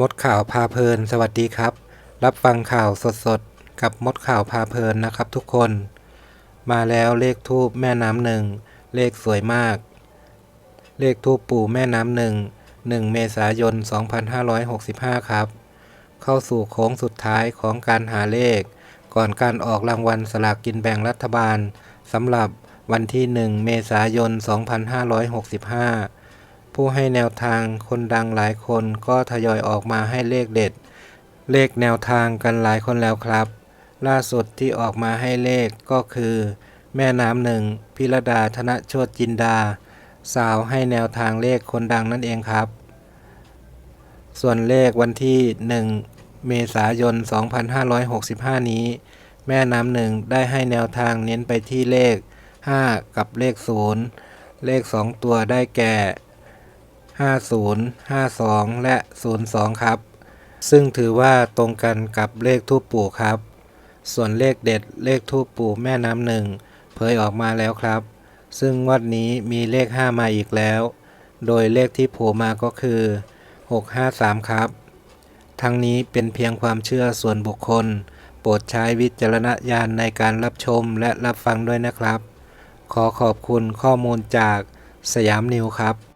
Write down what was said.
มดข่าวพาเพลิน สวัสดีครับ รับฟังข่าวสดๆ กับมดข่าวพาเพลินนะครับทุกคน มาแล้วเลขทูบแม่น้ำหนึ่ง เลขสวยมาก เลขทูบปู่แม่น้ำหนึ่ง1เมษายน 2565 ครับ เข้าสู่โค้งสุดท้ายของการหาเลข ก่อนการออกรางวัลสลากกินแบ่งรัฐบาลสำหรับวันที่ 1 เมษายน 2565 ผู้ให้แนวทางคนดังหลายคนก็ทยอยออกมาให้เลขเด็ด เลขแนวทางกันหลายคนแล้วครับ ล่าสุดที่ออกมาให้เลขก็คือ แม่น้ำหนึ่งพิรดาธนโชตจินดา สาวให้แนวทางเลขคนดังนั่นเองครับ ส่วนเลขวันที่ 1 เมษายน 2565 นี้ แม่น้ำหนึ่งได้ให้แนวทางเน้นไปที่เลข 5 กับเลข 0 เลข 2 ตัวได้แก่ 50 52 และ 02 ครับ ซึ่งถือว่าตรงกันกับเลขทูปปู่ครับ ส่วนเลขเด็ดเลขทูปปู่แม่น้ำหนึ่งเผยออกมาแล้วครับ ซึ่งงวดนี้มีเลข 5 มาอีกแล้ว โดยเลขที่โผล่มาก็คือ 653 ครับ ทั้งนี้เป็นเพียงความเชื่อส่วนบุคคล โปรดใช้วิจารณญาณในการรับชมและรับฟังด้วยนะครับ ขอขอบคุณข้อมูลจากสยามนิวครับ